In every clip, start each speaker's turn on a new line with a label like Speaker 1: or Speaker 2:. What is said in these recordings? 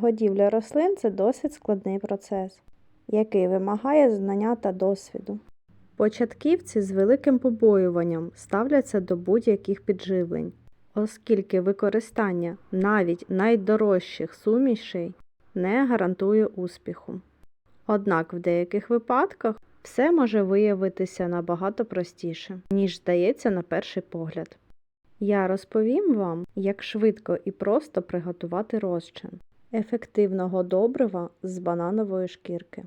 Speaker 1: Підгодівля рослин це досить складний процес, який вимагає знання та досвіду. Початківці з великим побоюванням ставляться до будь-яких підживлень, оскільки використання навіть найдорожчих сумішей не гарантує успіху. Однак в деяких випадках все може виявитися набагато простіше, ніж здається на перший погляд. Я розповім вам, як швидко і просто приготувати розчин ефективного добрива з бананової шкірки.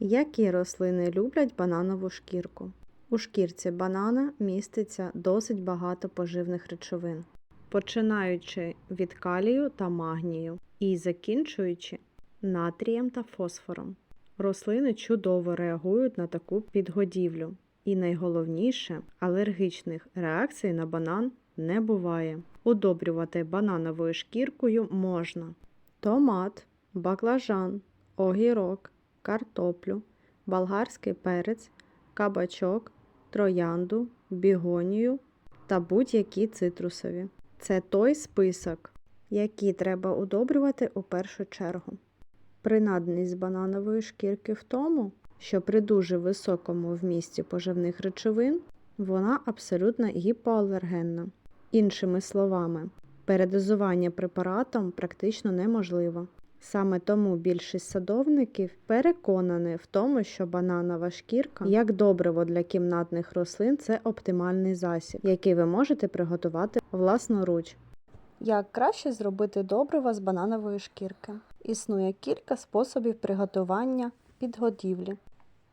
Speaker 1: Які рослини люблять бананову шкірку? У шкірці банана міститься досить багато поживних речовин, починаючи від калію та магнію і закінчуючи натрієм та фосфором. Рослини чудово реагують на таку підгодівлю. І найголовніше, алергічних реакцій на банан не буває. Удобрювати банановою шкіркою можна томат, баклажан, огірок, картоплю, болгарський перець, кабачок, троянду, бігонію та будь-які цитрусові. Це той список, який треба удобрювати у першу чергу. Принадність бананової шкірки в тому, що при дуже високому вмісті поживних речовин вона абсолютно гіпоалергенна. Іншими словами, передозування препаратом практично неможливо. Саме тому більшість садовників переконані в тому, що бананова шкірка, як добриво для кімнатних рослин, це оптимальний засіб, який ви можете приготувати власноруч. Як краще зробити добриво з бананової шкірки? Існує кілька способів приготування підгодівлі.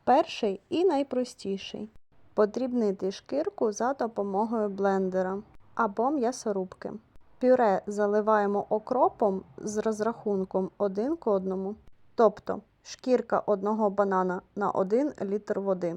Speaker 1: Перший і найпростіший подрібнити шкірку за допомогою блендера або м'ясорубки. Пюре заливаємо окропом з розрахунком 1 к 1, тобто шкірка одного банана на 1 літр води.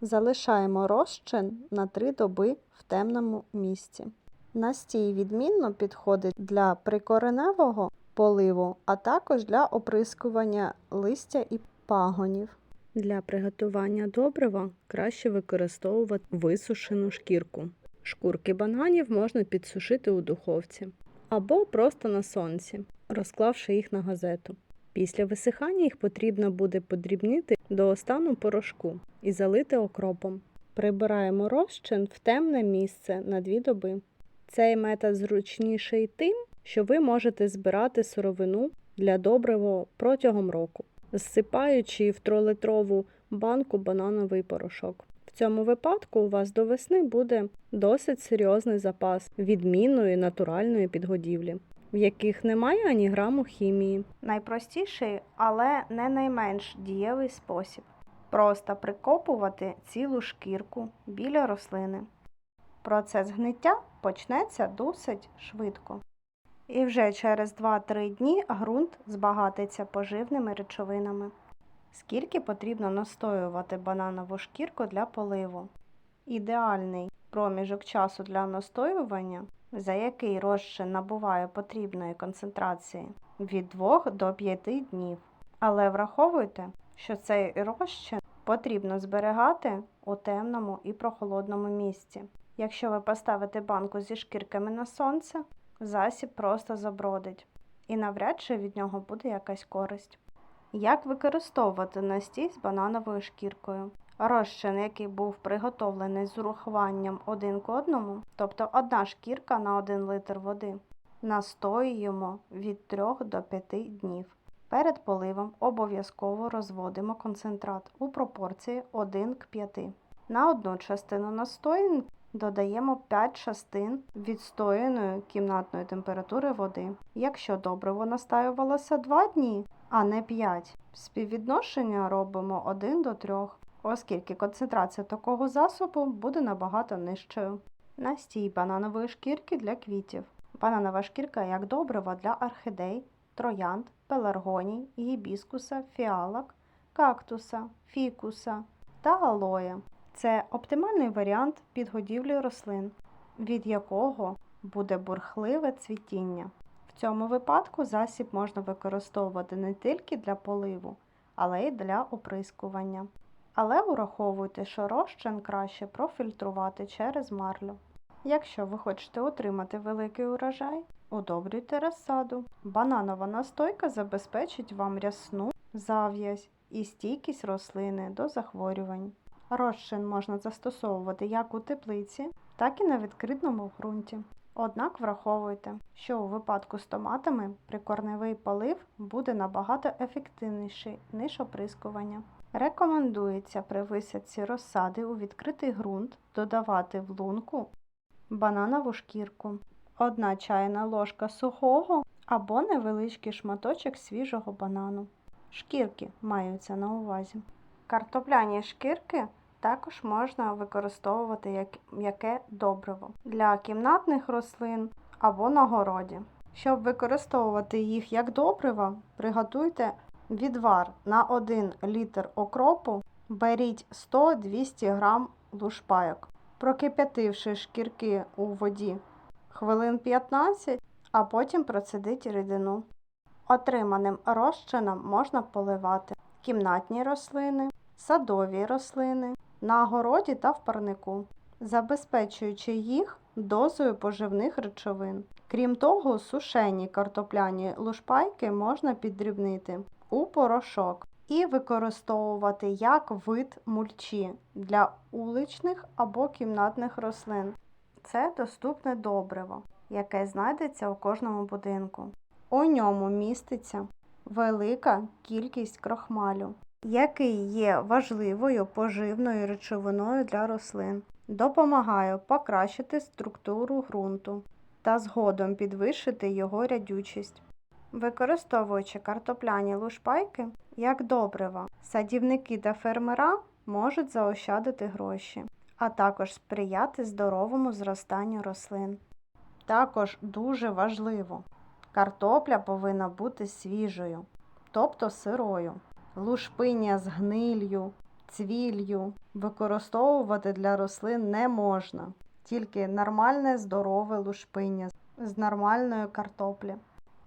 Speaker 1: Залишаємо розчин на 3 доби в темному місці. Настій відмінно підходить для прикореневого поливу, а також для оприскування листя і пагонів. Для приготування добрива краще використовувати висушену шкірку. Шкурки бананів можна підсушити у духовці або просто на сонці, розклавши їх на газету. Після висихання їх потрібно буде подрібнити до стану порошку і залити окропом. Прибираємо розчин в темне місце на дві доби. Цей метод зручніший тим, що ви можете збирати сировину для добрива протягом року, зсипаючи в тролитрову банку банановий порошок. Цьому випадку у вас до весни буде досить серйозний запас відмінної натуральної підгодівлі, в яких немає ані граму хімії. Найпростіший, але не найменш дієвий спосіб просто прикопувати цілу шкірку біля рослини. Процес гниття почнеться досить швидко. І вже через 2-3 дні ґрунт збагатиться поживними речовинами. Скільки потрібно настоювати бананову шкірку для поливу? Ідеальний проміжок часу для настоювання, за який розчин набуває потрібної концентрації від 2 до 5 днів. Але враховуйте, що цей розчин потрібно зберігати у темному і прохолодному місці. Якщо ви поставите банку зі шкірками на сонце, засіб просто забродить, і навряд чи від нього буде якась користь. Як використовувати настій з банановою шкіркою? Розчин, який був приготовлений з урахуванням один к одному, тобто одна шкірка на 1 литр води, настоюємо від 3 до 5 днів. Перед поливом обов'язково розводимо концентрат у пропорції 1 к 5. На одну частину настоянки додаємо 5 частин відстояної кімнатної температури води. Якщо добриво настаювалося 2 дні, а не 5, співвідношення робимо 1 до 3, оскільки концентрація такого засобу буде набагато нижчою. Настій бананової шкірки для квітів. Бананова шкірка як добрива для орхідей, троянд, пеларгоній, гібіскуса, фіалок, кактуса, фікуса та алоя. Це оптимальний варіант підгодівлі рослин, від якого буде бурхливе цвітіння. В цьому випадку засіб можна використовувати не тільки для поливу, але й для оприскування. Але ураховуйте, що розчин краще профільтрувати через марлю. Якщо ви хочете отримати великий урожай, удобрюйте розсаду. Бананова настойка забезпечить вам рясну зав'язь і стійкість рослини до захворювань. Розчин можна застосовувати як у теплиці, так і на відкритому ґрунті. Однак враховуйте, що у випадку з томатами прикорневий полив буде набагато ефективніший, ніж оприскування. Рекомендується при висадці розсади у відкритий ґрунт додавати в лунку бананову шкірку, одна чайна ложка сухого або невеличкий шматочок свіжого банану. Шкірки маються на увазі. Картопляні шкірки також можна використовувати як м'яке добриво для кімнатних рослин або на городі. Щоб використовувати їх як добрива, приготуйте відвар на 1 літр окропу, беріть 100-200 г лушпайок, прокип'ятивши шкірки у воді хвилин 15, а потім процедіть рідину. Отриманим розчином можна поливати кімнатні рослини, садові рослини, на городі та в парнику, забезпечуючи їх дозою поживних речовин. Крім того, сушені картопляні лушпайки можна піддрібнити у порошок і використовувати як вид мульчі для уличних або кімнатних рослин. Це доступне добриво, яке знайдеться у кожному будинку. У ньому міститься велика кількість крохмалю, який є важливою поживною речовиною для рослин, допомагає покращити структуру ґрунту та згодом підвищити його рядючість. Використовуючи картопляні лушпайки як добрива, садівники та фермера можуть заощадити гроші, а також сприяти здоровому зростанню рослин. Також дуже важливо, картопля повинна бути свіжою, тобто сирою. Лушпиння з гнилью, цвіллю використовувати для рослин не можна, тільки нормальне здорове лушпиння з нормальної картоплі.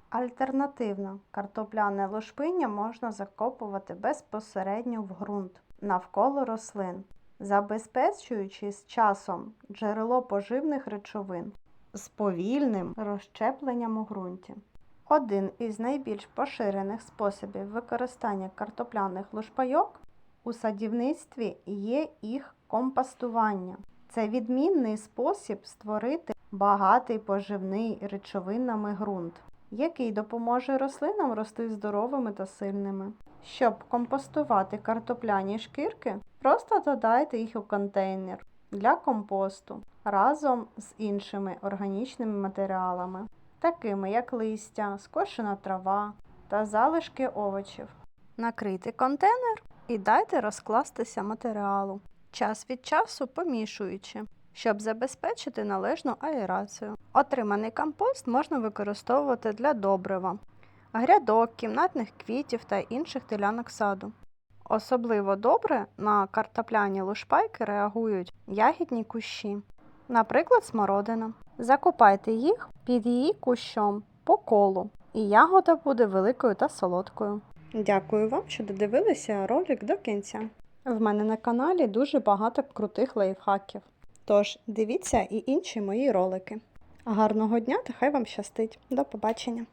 Speaker 1: Альтернативно, картопляне лушпиння можна закопувати безпосередньо в ґрунт навколо рослин, забезпечуючи з часом джерело поживних речовин з повільним розщепленням у ґрунті. Один із найбільш поширених способів використання картопляних лушпайок у садівництві є їх компостування. Це відмінний спосіб створити багатий поживний речовинами ґрунт, який допоможе рослинам рости здоровими та сильними. Щоб компостувати картопляні шкірки, просто додайте їх у контейнер для компосту разом з іншими органічними матеріалами, такими як листя, скошена трава та залишки овочів. Накрийте контейнер і дайте розкластися матеріалу, час від часу помішуючи, щоб забезпечити належну аерацію. Отриманий компост можна використовувати для добрива, грядок, кімнатних квітів та інших ділянок саду. Особливо добре на картопляні лушпайки реагують ягідні кущі, наприклад, смородина. Закопайте їх під її кущом по колу, і ягода буде великою та солодкою. Дякую вам, що додивилися ролик до кінця. В мене на каналі дуже багато крутих лайфхаків. Тож дивіться і інші мої ролики. Гарного дня та хай вам щастить. До побачення!